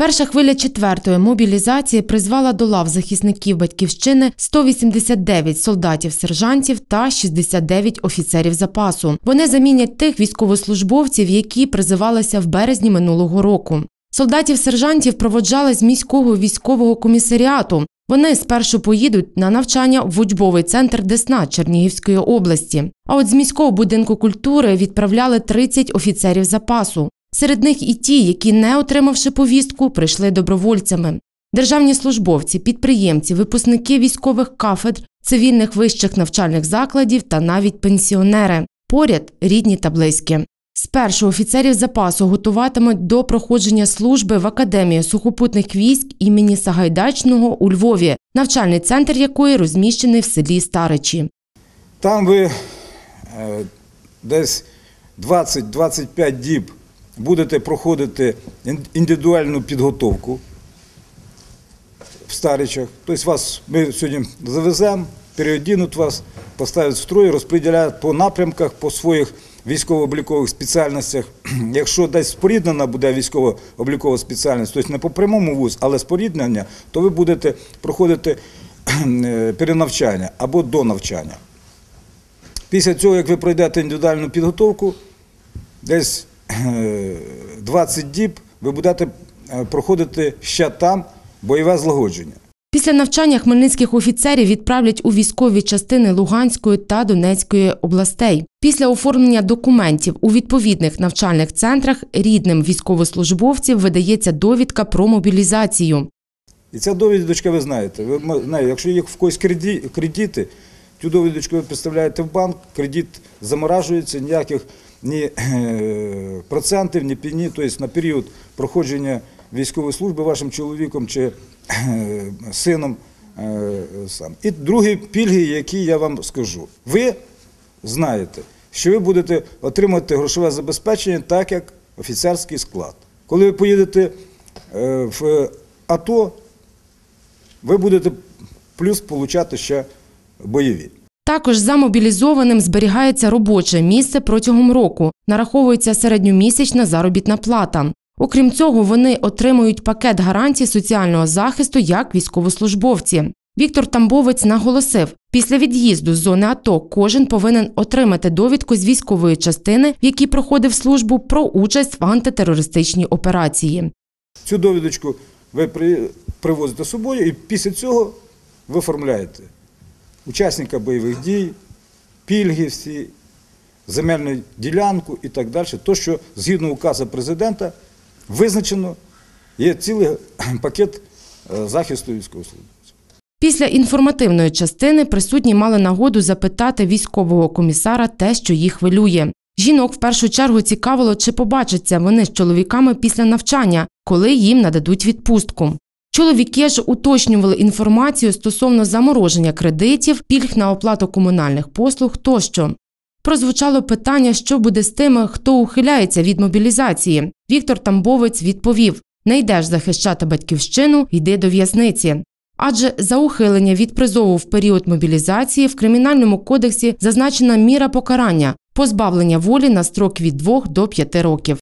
Перша хвиля четвертої мобілізації призвала до лав захисників батьківщини 189 солдатів-сержантів та 69 офіцерів запасу. Вони замінять тих військовослужбовців, які призивалися в березні минулого року. Солдатів-сержантів проводжали з міського військового комісаріату. Вони спершу поїдуть на навчання в учбовий центр Десна Чернігівської області. А от з міського будинку культури відправляли 30 офіцерів запасу. Серед них і ті, які, не отримавши повістку, прийшли добровольцями. Державні службовці, підприємці, випускники військових кафедр, цивільних вищих навчальних закладів та навіть пенсіонери. Поряд рідні та близькі. Спершу офіцерів запасу готуватимуть до проходження служби в Академії сухопутних військ імені Сагайдачного у Львові, навчальний центр якої розміщений в селі Старичі. Там ви е, десь 20-25 діб будете проходити індивідуальну підготовку в Старичах. Тобто вас ми сьогодні завеземо, переодінуть вас, поставлять в строй, розподіляють по напрямках, по своїх військово-облікових спеціальностях. Якщо десь споріднена буде військово-облікова спеціальність, тобто не по прямому вуз, але споріднення, то ви будете проходити е, перенавчання або до навчання. Після цього, як ви пройдете індивідуальну підготовку, десь 20 діб ви будете е, проходити ще там бойове злагодження. Після навчання хмельницьких офіцерів відправлять у військові частини Луганської та Донецької областей. Після оформлення документів у відповідних навчальних центрах рідним військовослужбовців видається довідка про мобілізацію. І ця довідочка, ви знаєте, ви знаєте, якщо є в когось кредит, кредити, цю довідочку ви представляєте в банк, кредит заморажується, ніяких ні е, процентів, ні пені, тобто на період проходження військової служби вашим чоловіком чи е, сином. е, сам. І другі пільги, які я вам скажу. Ви знаєте, що ви будете отримувати грошове забезпечення так, як офіцерський склад. Коли ви поїдете в АТО, ви будете плюс получати ще бойові. Також за мобілізованим зберігається робоче місце протягом року, нараховується середньомісячна заробітна плата. Окрім цього, вони отримують пакет гарантій соціального захисту як військовослужбовці. Віктор Тамбовець наголосив, після від'їзду з зони АТО кожен повинен отримати довідку з військової частини, в якій проходив службу, про участь в антитерористичній операції. Цю довідочку ви привозите з собою і після цього ви оформляєте учасника бойових дій, пільги всі, земельну ділянку і так далі. То, що згідно указу президента визначено, є цілий пакет е, захисту військовослужбовців. Після інформативної частини присутні мали нагоду запитати військового комісара те, що їх хвилює. Жінок в першу чергу цікавило, чи побачаться вони з чоловіками після навчання, коли їм нададуть відпустку. Чоловіки ж уточнювали інформацію стосовно замороження кредитів, пільг на оплату комунальних послуг тощо. Прозвучало питання, що буде з тими, хто ухиляється від мобілізації. Віктор Тамбовець відповів: не йдеш захищати батьківщину, йди до в'язниці. Адже за ухилення від призову в період мобілізації в кримінальному кодексі зазначена міра покарання позбавлення волі на строк від 2 до 5 років.